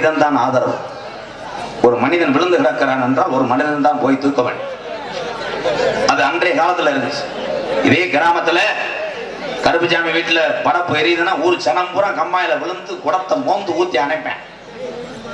மனிதன் தான் ஆதரவு. ஒரு மனிதன் விழுந்து கிடக்கிறான் என்றால் ஒரு மனிதன் தான் போய் தூக்க வேண்டும். அது அன்றைய காலத்துல இருந்துச்சு. இதே கிராமத்துல கருப்புசாமி வீட்டுல படப்பு எரியுதுன்னா ஊர் சனம் பூரா கம்மாயில விழுந்து குடத்தை மோந்து ஊத்தி அணைப்பேன்.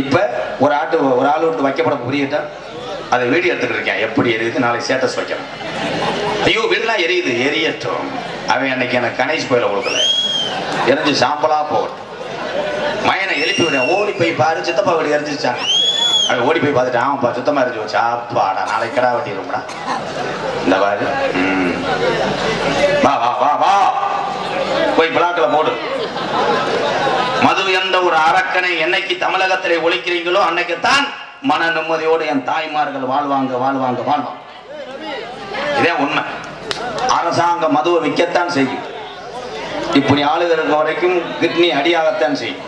இப்ப ஒரு ஆட்டு ஒரு ஆள் விட்டு வைக்கப்பட புரியட்டா அதை வீடியோ எடுத்துட்டு இருக்கேன். எப்படி எரியுது? நாளைக்கு ஸ்டேட்டஸ் வைக்கணும் ஐயோ வீடுலாம் எரியுது. எரியட்டும். அவன் அன்னைக்கு எனக்கு கணேஷ் போயில கொடுக்கல. எரிஞ்சு சாம்பலா போகட்டும். எழுப்பி ஓடி போய் பாரு சித்தப்பா வீடு எரிஞ்சிச்சாங்க அப்படி ஓடி போய் பார்த்துட்டு ஆமாப்பா சுத்தமாக எரிஞ்சு வச்சா அப்பாடா நாளைக்கு கடா வெட்டிடும்டா இந்த பாரு வா வா வா வா. போய் பிளாக்கில் போடு மது என்ற ஒரு அரக்கனை என்னைக்கு தமிழகத்திலே ஒழிக்கிறீங்களோ அன்னைக்கு தான் மன நிம்மதியோடு என் தாய்மார்கள் வாழ்வாங்க வாழ்வாங்க வாழ்வாங்க. இதே உண்மை. அரசாங்கம் மதுவை விற்கத்தான் செய்யும். இப்படி ஆளுக வரைக்கும் கிட்னி அடியாகத்தான் செய்யும்.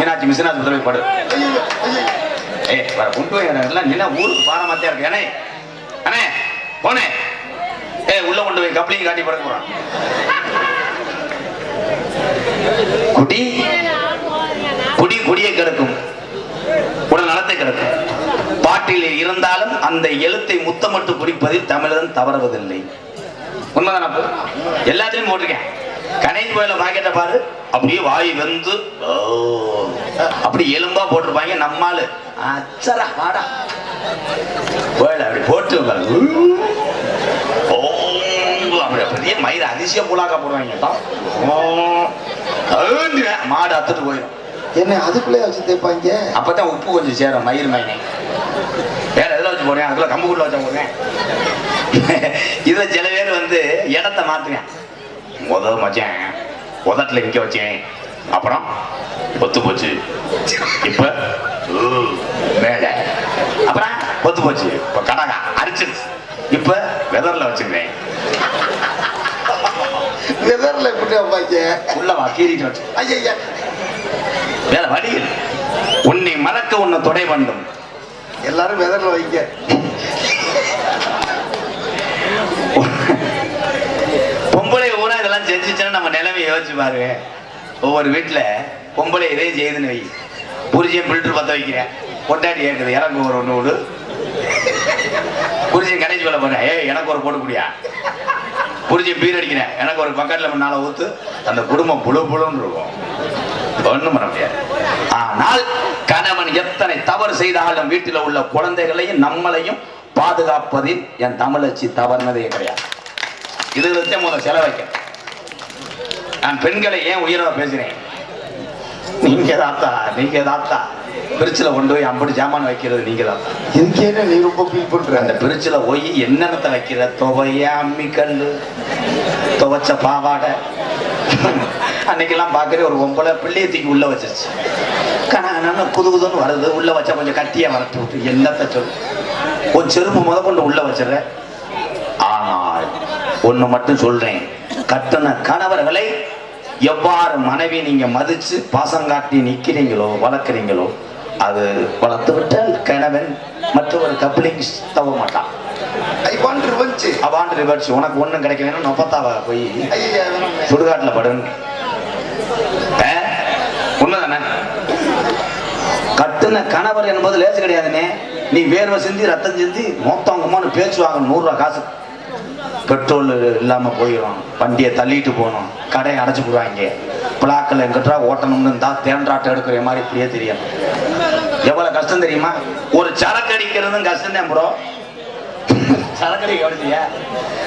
மீனாட்சி மிசினாட்சி உதவி படு ஏ வர கொண்டு போய் எல்லாம் நின்னா ஊருக்கு பாரமாத்தியா இருக்கு. அண்ணே அண்ணே போனே ஏ உள்ள கொண்டு போய் கப்ளிங் காட்டி படுக்க போறான். குடி குடி குடியை கெடுக்கும் உடல் நலத்தை கெடுக்கும் பாட்டில் இருந்தாலும் அந்த எழுத்தை முத்தமிட்டு குடிப்பதில் தமிழன் தவறுவதில்லை உண்மைதான் அப்போ? எல்லாத்தையும் போட்டிருக்கேன். கணேஷ் கோயில பாக்கெட்டை பாரு. அப்படியே வாய் வெந்து அப்படி எலும்பா போட்டிருப்பாங்க நம்மாலு அச்சரா வாடா. கோயில அப்படி போட்டு பாரு. ஓ, அப்படி பெரிய மயிறு அதிசய புலாக்கா போடுவாங்க. மாடு அத்துட்டு போயிடும். என்ன அதுக்குள்ளே வச்சு தேய்ப்பாங்க? அப்பதான் உப்பு கொஞ்சம் சேரும் மயிர் மைனே வேற எதுல வச்சு போடுறேன் அதுக்குள்ள கம்புக்குள்ள வச்சா போடுறேன் இதுல சில பேர் வந்து இடத்த மாத்துவேன் முத மச்சான் உதட்டுல இங்க வச்சேன். அப்புறம் ஒத்து போச்சு. இப்ப மேல. அப்புறம் ஒத்து போச்சு. இப்ப கடகா அரிச்சிருச்சு இப்ப வெதர்ல வச்சிருக்கேன் வெதர்ல எப்படி வைப்பாங்க உள்ளவா கீறிட்டு வச்சு ஐயா வேற வழி இல்லை. உன்னை மறக்க உன்னை தொடை வேண்டும் எல்லாரும் வெதர்ல வைங்க. பொம்பளை இதெல்லாம் செஞ்சுச்சுன்னா நம்ம நிலைமை யோசிச்சு பாருங்க. ஒவ்வொரு வீட்டில் பொம்பளை இதே செய்யுதுன்னு வை. புரிஜியை ஃபில்டர் பற்ற வைக்கிறேன். பொட்டாட்டி ஏற்குது எனக்கு ஒரு ஒன்று விடு புரிஜியை கடைசி வேலை போனேன் ஏய் எனக்கு ஒரு போட்டு குடியா. புரிஜியை பீர் அடிக்கிறேன். எனக்கு ஒரு பக்கத்தில் நாளை ஊத்து. அந்த குடும்பம் புழு புழுன்னு இருக்கும். ஒன்றும் பண்ண முடியாது. ஆனால் கணவன் எத்தனை தவறு செய்தாலும் வீட்டில் உள்ள குழந்தைகளையும் நம்மளையும் பாதுகாப்பதில் என் தமிழச்சி தவறுனதே கிடையாது. இது முதல் செலவைக்க நான் பெண்களை ஏன் உயர்வா பேசுறேன் நீங்க தாத்தா நீங்க தாத்தா பிரிச்சில் கொண்டு போய் அம்படி ஜாமான் வைக்கிறது நீங்க தாத்தா இதுக்கு என்ன நீ ரொம்ப ஃபீல் பண்ற? அந்த பிரிச்சில் போய் என்னென்னத்தை வைக்கிற? துவைய அம்மிக்கல் துவைச்ச பாவாடை. அன்னைக்கெல்லாம் பார்க்குற ஒரு ஒம்பளை பிள்ளைய தூக்கி உள்ள வச்சிருச்சு. கணக்கு புது புதுன்னு வருது. உள்ள வச்சா கொஞ்சம் கட்டியா வரட்டு விட்டு என்னத்தை சொல்லு ஒரு செருப்பு முத கொண்டு உள்ள வச்சிடுற. ஆனால் ஒண்ணு மட்டும் சொல்றேன். கட்டுன கணவர்களை எவ்வாறு மனைவி நீங்க மதிச்சு பாசம் காட்டி நிக்கிறீங்களோ வளர்க்குறீங்களோ அது வளர்த்து விட்டால் கணவன் மற்றொரு கப்ளிங் தவ மாட்டான். ஐ வாண்ட் ரிவெஞ்ச் அவான் ரிவர்ஸ் உனக்கு ஒண்ணும் கிடைக்கலன்னா நொப்பத்தாவ போய் சுடுகாட்டுல படுன்னு? உண்மைதானே? கட்டுன கணவர் என்பது லேசு கிடையாதுனே. நீ வேர்வை சிந்தி ரத்தம் சிந்தி மொத்தம் உமான்னு பேச்சு வாங்கணும் நூறுரூவா காசு. பெட்ரோல் இல்லாமல் போயிடும் வண்டியை தள்ளிட்டு போகணும். கடையை அடைச்சி போடுவாங்க பிளாக்கில் எங்கிட்டா ஓட்டணும்னு இருந்தால் தேன்றாட்டம் எடுக்கிற மாதிரி இப்படியே தெரியும். எவ்வளோ கஷ்டம் தெரியுமா? ஒரு சரக்கு அடிக்கிறதும் கஷ்டம் தான் ப்ரோ சரக்கு அடிக்க கவனிச்சியா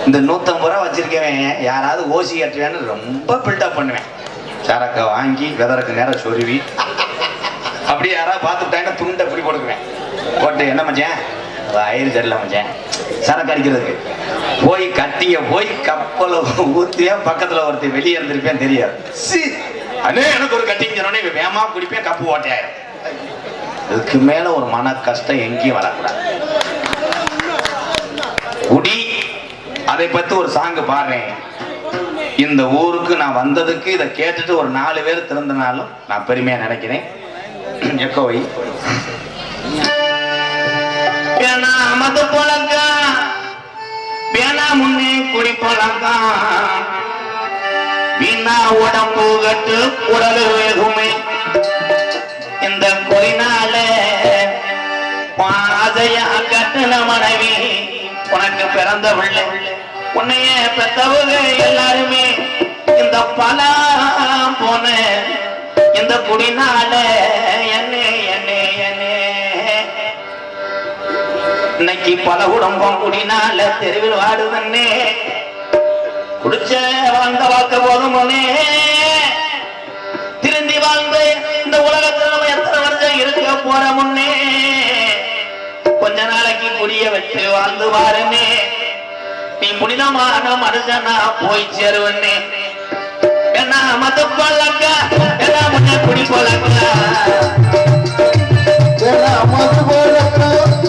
இந்த நூற்றம்பது ரூபா வச்சிருக்கவன் யாராவது ஓசி கட்டுவேன்னு ரொம்ப பில்டப் பண்ணுவேன். சரக்கை வாங்கி வெதருக்கு நேரம் சொருவி. அப்படியே யாராவது பார்த்துட்டாங்கன்னா துண்டை பிடி கொடுக்குவேன் போட்டு என்ன மச்சேன்? ஆயிரம் சரியில்லை மச்சேன். சரக்கு அடிக்கிறதுக்கு. போய் கட்டிங்க போய் கப்பலை ஊத்தியா பக்கத்துல ஒருத்தர் வெளியே இருந்திருப்பேன் தெரியாது. சி. அண்ணே எனக்கு ஒரு கட்டிங்க சொன்னோடனே வேகமா குடிப்பேன் கப்பு ஓட்டையாயிரும் இதுக்கு மேல ஒரு மன கஷ்டம் எங்கேயும் வரக்கூடாது. குடி. அதை பத்தி ஒரு சாங்கு பாடுறேன். இந்த ஊருக்கு நான் வந்ததுக்கு இதை கேட்டுட்டு ஒரு நாலு பேர் திறந்தனாலும் நான் பெருமையா நினைக்கிறேன். எக்கோவை. பழக்கம் எல்லாம் முன்னே குறிக்கோளாம் உடம்பு கட்டு உடல் எதுவுமே இந்த குறினால பாதையா கட்டின மனைவி உனக்கு பிறந்த பிள்ளை. உன்னைய பெத்தவங்க எல்லாருமே இந்த பலா போன இந்த குடினால என்ன இன்னைக்கு பல குடும்பம் குடினால தெருவில் வாடுதன்னே குடிச்ச வாழ்ந்த வாக்க போதும் திருந்தி வாழ்ந்து இந்த உலகத்துல நம்ம எத்தனை வருஷம் இருக்க போற முன்னே. கொஞ்ச நாளைக்கு குடிய வச்சு வாழ்ந்து வாருன்னே நீ புனிதமான மனுஷனா போய் சேருவன்னே என்ன மது பழக்கா என்ன முன்ன குடி பழக்கா வேணாம் மது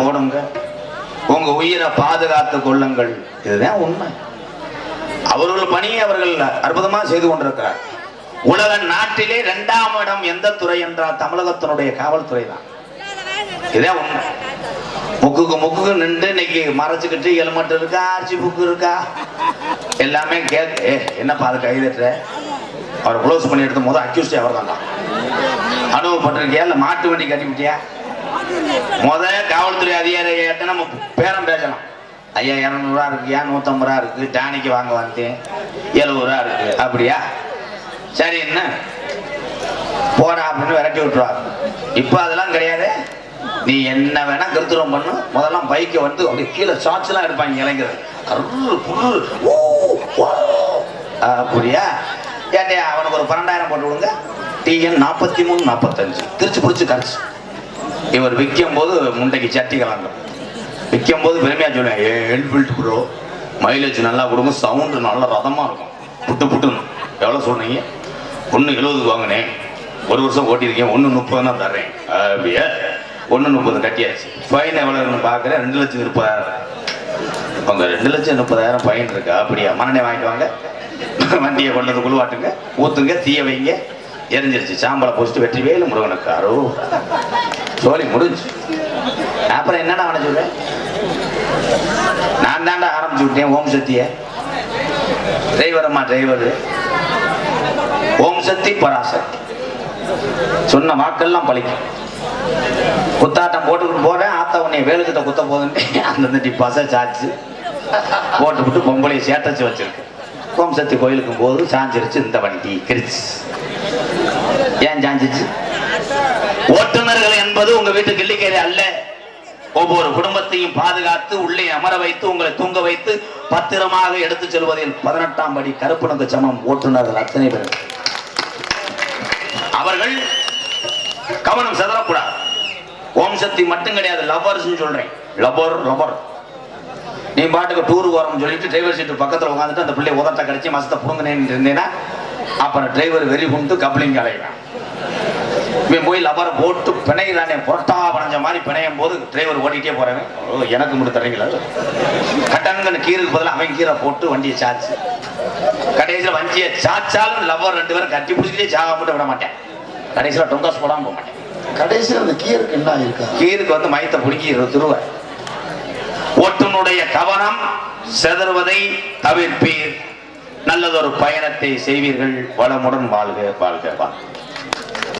போடுங்க. உங்க உயிரை பாதுகாத்து கொள்ளுங்கள். இதுதான் உண்மை. அவர்கள் பணியை அவர்கள் அற்புதமா செய்து கொண்டிருக்கிறார். உலக நாட்டிலே இரண்டாம் இடம் எந்த துறை என்றால் தமிழகத்தினுடைய காவல்துறை தான். இதுதான் உண்மை. முக்குக்கு முக்குக்கு நின்று இன்னைக்கு மறைச்சுக்கிட்டு எலுமட்டு இருக்கா ஆர்ச்சி புக்கு இருக்கா? எல்லாமே கேட்க ஏ என்னப்பா அது கைதட்டுற அவர் க்ளோஸ் பண்ணி எடுத்த போது அக்யூஸ்டே அவர் தான். அனுபவப்பட்டிருக்கியா? இல்லை மாட்டு வண்டி கட்டிவிட்டியா? முத காவல்துறை அதிகாரி ஐயாட்ட நம்ம பேரம் பேசலாம் ஐயா இரநூறுவா இருக்குயா நூற்றம்பது ரூபா இருக்கு? டானிக்கு வாங்க வந்தேன் எழுபது ரூபா இருக்கு. அப்படியா? சரி என்ன? போடா அப்படின்னு விரட்டி விட்டுருவாங்க இப்போ அதெல்லாம் கிடையாது. நீ என்ன வேணா கருத்துரம் பண்ணு. முதல்ல பைக்கை வந்து அப்படியே கீழே ஷார்ட்ஸ்லாம் எடுப்பாங்க இளைஞர் அருள் புரு அப்படியா? ஏட்டையா அவனுக்கு ஒரு பன்னெண்டாயிரம் போட்டு விடுங்க. டிஎன் நாற்பத்தி மூணு நாற்பத்தஞ்சு. திருச்சி பிடிச்சி கரைச்சி. இவர் விற்கும் போது முண்டைக்கு சட்டி கலங்கும் விற்கும் போது பெருமையா சொல்லுவேன் ஏ ப்ரோ மைலேஜ் நல்லா கொடுக்கும் சவுண்டு நல்ல ரதமா இருக்கும். புட்டு புட்டுன்னு. எவ்வளோ சொன்னீங்க? ஒன்று எழுபதுக்கு வாங்கினேன். ஒரு வருஷம் ஓட்டியிருக்கேன் ஒன்று முப்பது தான் தர்றேன். அப்படியே? ஒன்று முப்பது கட்டியாச்சு. ஃபைன் எவ்வளோன்னு பார்க்குறேன் ரெண்டு லட்சம் முப்பதாயிரம். அவங்க ரெண்டு லட்சம் முப்பதாயிரம் ஃபைன் இருக்கா? அப்படியா? மண்ணெண்ணெய் வாங்கிட்டு வாங்க. வண்டியை கொண்டு குழுவாட்டுங்க ஊற்றுங்க தீய வைங்க. எரிஞ்சிருச்சு. சாம்பலை போச்சுட்டு வெற்றி வேலு முருகனுக்கு. அரோ சோழி முடிஞ்சு. அப்புறம் என்னடா அவனை சொல்றேன் நான் தாண்டா ஆரம்பிச்சு விட்டேன் ஓம் சக்திய. டிரைவரம்மா டிரைவர். ஓம் சக்தி பராசக்தி. சொன்ன வாக்கெல்லாம் பழிக்கும். குத்தாட்டம் போட்டுக்கிட்டு போறேன் ஆத்தா உன்னை வேலுக்கிட்ட குத்த போதுன்ட்டு அந்த பச சாச்சு போட்டு விட்டு பொம்பளையை சேட்டச்சு வச்சிருக்கு ஓம் சக்தி கோயிலுக்கும் போது சாஞ்சிருச்சு இந்த வண்டி கிரிச்சு. ஏன் சாஞ்சிச்சு? ஓட்டுநர்கள் என்பது உங்க வீட்டு கிள்ளிக்கரை அல்ல. ஒவ்வொரு குடும்பத்தையும் பாதுகாத்து உள்ளே அமர வைத்து உங்களை தூங்க வைத்து பத்திரமாக எடுத்து செல்வதில் பதினெட்டாம் படி கருப்பனுக்கு சமம் ஓட்டுநர்கள் அத்தனை பேர். அவர்கள் கவனம் செதறக்கூடாது. ஓம் சக்தி மட்டும் கிடையாது லவ்வர்ஸ் சொல்றேன். லவர் லவர் நீ பாட்டுக்கு டூர் வரோம்னு சொல்லிட்டு டிரைவர் சீட்டு பக்கத்தில் உட்காந்துட்டு அந்த பிள்ளை உதட்ட கடிச்சு மசத்தை புடுங்கினேன்னு இருந்தேன்னா அப்புறம் டிரைவர் வெறி கொண்டு கப்ளிங் அலைவேன் இவன் போய் லவரை போட்டு பிணைகிறானே புரட்டா படைஞ்ச மாதிரி பிணையும் போது டிரைவர் ஓட்டிகிட்டே போறவன் ஓ எனக்கு மட்டும் தரீங்களா கட்டங்கன்னு கீருக்கு பதிலா அவன் கீரை போட்டு வண்டியை சாச்சு. கடைசியில் வண்டியை சாச்சாலும் லவ்வர் ரெண்டு பேரும் கட்டி பிடிச்சிட்டே சாக மட்டும் விட மாட்டேன். கடைசியில் டொங்காஸ் போடாம போக மாட்டேன். கடைசியில் அந்த கீருக்கு என்ன இருக்கா கீருக்கு வந்து மயத்தை பிடிக்கி திருவ ஓட்டுனுடைய கவனம் செதறுவதை தவிர்ப்பீர். நல்லதொரு பயணத்தை செய்வீர்கள். வளமுடன் வாழ்க வாழ்க வாழ்க.